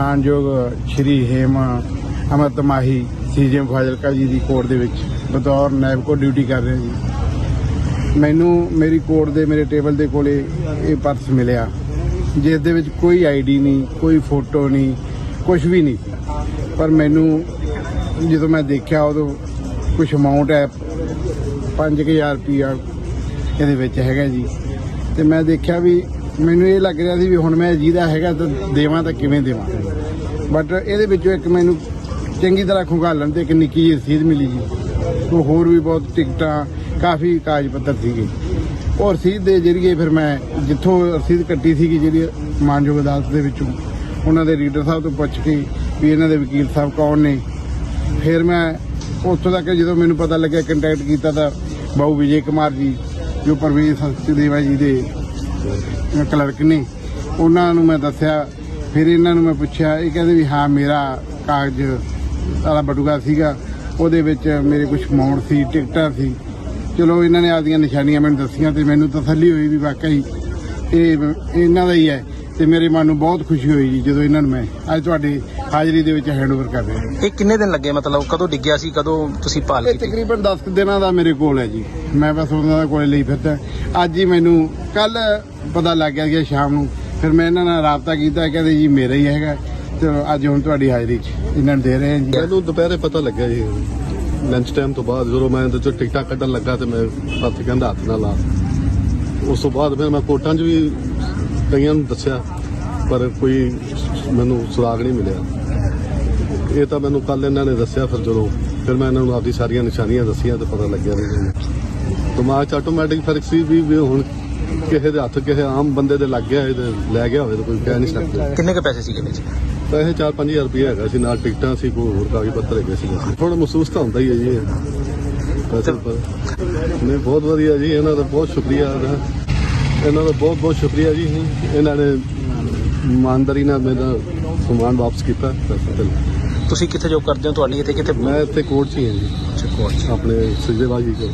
ਮਾਨਯੋਗ ਸ਼੍ਰੀ ਹੇਮ ਅਮਰਤ ਮਾਹੀ ਸੀਜੀਐਮ ਫਾਜ਼ਿਲਕਾ ਜੀ ਦੀ ਕੋਰਟ ਦੇ ਵਿੱਚ ਬਤੌਰ ਨਾਇਬ ਕੋ ਡਿਊਟੀ ਕਰ ਰਿਹਾ ਜੀ ਮੈਨੂੰ ਮੇਰੀ ਕੋਰਟ ਦੇ, ਮੇਰੇ ਟੇਬਲ ਦੇ ਕੋਲੇ ਇਹ ਪਰਸ ਮਿਲਿਆ, ਜਿਸ ਦੇ ਵਿੱਚ ਕੋਈ ਆਈਡੀ ਨਹੀਂ, ਕੋਈ ਫੋਟੋ ਨਹੀਂ ਕੁਝ ਵੀ ਨਹੀਂ। ਪਰ ਮੈਨੂੰ ਜਦੋਂ ਮੈਂ ਦੇਖਿਆ ਉਦੋਂ ਕੁਝ ਅਮਾਉਂਟ ਹੈ 5000 ਰੁਪਇਆ ਇਹਦੇ ਵਿੱਚ ਹੈਗਾ ਜੀ। ਤੇ ਮੈਂ ਦੇਖਿਆ ਵੀ ਮੈਨੂੰ ਇਹ ਲੱਗ ਰਿਹਾ ਸੀ ਵੀ ਹੁਣ ਮੈਂ ਜਿਹਦਾ ਹੈਗਾ ਤਾਂ ਦੇਵਾਂ ਤਾਂ ਕਿਵੇਂ ਦੇਵਾਂ? ਬਟ ਇਹਦੇ ਵਿੱਚੋਂ ਇੱਕ ਮੈਨੂੰ ਚੰਗੀ ਤਰ੍ਹਾਂ ਖੁੰਗਾਲਣ ਤੇ ਇੱਕ ਨਿੱਕੀ ਜਿਹੀ ਰਸੀਦ ਮਿਲੀ ਜੀ। ਉਹ ਹੋਰ ਵੀ ਬਹੁਤ ਟਿਕਟਾਂ, ਕਾਫੀ ਕਾਗਜ਼ ਪੱਤਰ ਸੀਗੇ। ਉਹ ਰਸੀਦ ਦੇ ਜਰੀਏ ਫਿਰ ਮੈਂ ਜਿੱਥੋਂ ਰਸੀਦ ਕੱਟੀ ਸੀਗੀ ਜਿਹੜੀ ਮਾਨਯੋਗ ਅਦਾਲਤ ਦੇ ਵਿੱਚੋਂ, ਉਹਨਾਂ ਦੇ ਰੀਡਰ ਸਾਹਿਬ ਤੋਂ ਪੁੱਛ ਕੇ ਵੀ ਇਹਨਾਂ ਦੇ ਵਕੀਲ ਸਾਹਿਬ ਕੌਣ ਨੇ। ਫਿਰ ਮੈਂ ਉੱਥੋਂ ਤੱਕ ਜਦੋਂ ਮੈਨੂੰ ਪਤਾ ਲੱਗਿਆ ਕੰਟੈਕਟ ਕੀਤਾ ਤਾਂ ਬਾਊ ਵਿਜੇ ਕੁਮਾਰ ਜੀ, ਜੋ ਪਰਵੇਜ਼ ਦੇਵਾ ਜੀ ਦੇ ਕਲਰਕ ਨੇ, ਉਹਨਾਂ ਨੂੰ ਮੈਂ ਦੱਸਿਆ ਫਿਰ ਇਹਨਾਂ ਨੂੰ ਮੈਂ ਪੁੱਛਿਆ ਇਹ ਕਹਿੰਦੇ ਵੀ ਹਾਂ ਮੇਰਾ ਕਾਗਜ਼ ਵਾਲਾ ਬਟੂਗਾ ਸੀਗਾ ਉਹਦੇ ਵਿੱਚ ਮੇਰੇ ਕੁਝ ਅਮਾਉਂਟ ਸੀ ਟਿਕਟਾਂ ਸੀ। ਚਲੋ ਇਹਨਾਂ ਨੇ ਆਪਦੀਆਂ ਨਿਸ਼ਾਨੀਆਂ ਮੈਨੂੰ ਦੱਸੀਆਂ ਤੇ ਮੈਨੂੰ ਤਸੱਲੀ ਹੋਈ ਵੀ ਵਾਕਈ ਇਹ ਇਹਨਾਂ ਦਾ ਹੀ ਹੈ ਤੇ ਮੇਰੇ ਮਨ ਨੂੰ ਬਹੁਤ ਖੁਸ਼ੀ ਹੋਈ ਜੀ ਜਦੋਂ ਇਹਨਾਂ ਨੂੰ ਮੈਂ ਅੱਜ ਤੁਹਾਡੀ ਹਾਜ਼ਰੀ ਦੇ ਵਿੱਚ ਹੈਂਡਓਵਰ ਕਰ ਰਿਹਾ ਇਹ ਕਿੰਨੇ ਦਿਨ ਲੱਗੇ? ਮਤਲਬ ਕਦੋਂ ਡਿੱਗਿਆ ਸੀ? ਕਦੋਂ ਤੁਸੀਂ ਭਾਲ ਕੀਤੀ? ਤਕਰੀਬਨ 10 ਕੁ ਦਿਨਾਂ ਦਾ ਮੇਰੇ ਕੋਲ ਹੈ ਜੀ। ਮੈਂ ਬਸ ਉਹਨਾਂ ਦਾ ਕੋਲੇ ਲਈ ਫਿਰਦਾ। ਅੱਜ ਹੀ ਮੈਨੂੰ ਕੱਲ ਪਤਾ ਲੱਗ ਗਿਆ ਕਿ ਸ਼ਾਮ ਨੂੰ ਫਿਰ ਮੈਂ ਇਹਨਾਂ ਨਾਲ ਰਾਬਤਾ ਕੀਤਾ ਕਹਿੰਦੇ ਜੀ ਮੇਰਾ ਹੀ ਹੈਗਾ। ਚਲੋ, ਅੱਜ ਹੁਣ ਤੁਹਾਡੀ ਹਾਜ਼ਰੀ 'ਚ ਇਹਨਾਂ ਨੂੰ ਦੇ ਰਹੇ ਹਾਂ ਜੀ। ਮੈਨੂੰ ਦੁਪਹਿਰੇ ਪਤਾ ਲੱਗਿਆ ਜੀ ਲੰਚ ਟਾਈਮ ਤੋਂ ਬਾਅਦ ਜਦੋਂ ਮੈਂ ਇਹਦੇ ਚੋਂ ਟਿਕਟਾਂ ਕੱਢਣ ਲੱਗਾ ਤੇ ਮੈਂ ਹੱਥ ਕਹਿੰਦਾ ਹੱਥ ਨਾਲ ਲਾ। ਉਸ ਤੋਂ ਬਾਅਦ ਫਿਰ ਮੈਂ ਕੋਟਾਂ 'ਚ ਵੀ ਕਈਆਂ ਨੂੰ ਦੱਸਿਆ, ਪਰ ਕੋਈ ਮੈਨੂੰ ਸੁਰਾਗ ਨਹੀਂ ਮਿਲਿਆ। ਇਹ ਤਾਂ ਮੈਨੂੰ ਕੱਲ ਇਹਨਾਂ ਨੇ ਦੱਸਿਆ, ਫਿਰ ਜਦੋਂ ਫਿਰ ਮੈਂ ਇਹਨਾਂ ਨੂੰ ਆਪਦੀ ਸਾਰੀਆਂ ਨਿਸ਼ਾਨੀਆਂ ਦੱਸੀਆਂ ਤੇ ਪਤਾ ਲੱਗਿਆ ਵੀ ਦਿਮਾਗ 'ਚ ਆਟੋਮੈਟਿਕ ਫ਼ਰਕ ਸੀ ਵੀ ਹੁਣ ਕਿਸੇ ਦੇ ਹੱਥ ਕਿਸੇ ਆਮ ਬੰਦੇ ਦੇ ਲੱਗ ਗਿਆ ਇਹ ਤੇ ਲੈ ਗਿਆ ਹੋਵੇ ਤਾਂ ਕੋਈ ਕਹਿ ਨਹੀਂ ਸਕਦਾ। ਕਿੰਨੇ ਕੁ ਪੈਸੇ ਸੀਗੇ ਵਿੱਚ? ਪੈਸੇ 4-5000 ਰੁਪਏ ਹੈਗਾ ਸੀ ਨਾਲ ਟਿਕਟਾਂ ਸੀ ਕੋਈ ਹੋਰ ਕਾਗਜ਼ ਪੱਤਰ ਹੈਗੇ ਸੀ ਥੋੜਾ ਮਹਿਸੂਸ ਤਾਂ ਹੁੰਦਾ ਹੀ ਹੈ ਜੀ ਪਰ ਨਹੀਂ ਬਹੁਤ ਵਧੀਆ ਜੀ ਇਹਨਾਂ ਦਾ ਬਹੁਤ ਸ਼ੁਕਰੀਆ। ਇਹਨਾਂ ਦਾ ਬਹੁਤ ਬਹੁਤ ਸ਼ੁਕਰੀਆ ਜੀ। ਇਹਨਾਂ ਨੇ ਇਮਾਨਦਾਰੀ ਨਾਲ ਮੇਰਾ ਸਮਾਨ ਵਾਪਸ ਕੀਤਾ ਤੁਸੀਂ ਕਿੱਥੇ ਜੋਬ ਕਰਦੇ ਹੋ? ਤੁਹਾਡੀ ਇੱਥੇ ਕਿੱਥੇ ਮੈਂ ਇੱਥੇ ਕੋਰਟ 'ਚ ਹੀ ਹਾਂ ਜੀ। ਕੋਚ ਆਪਣੇ ਸਿਜੇਵਾਜੀ ਕੋਲ।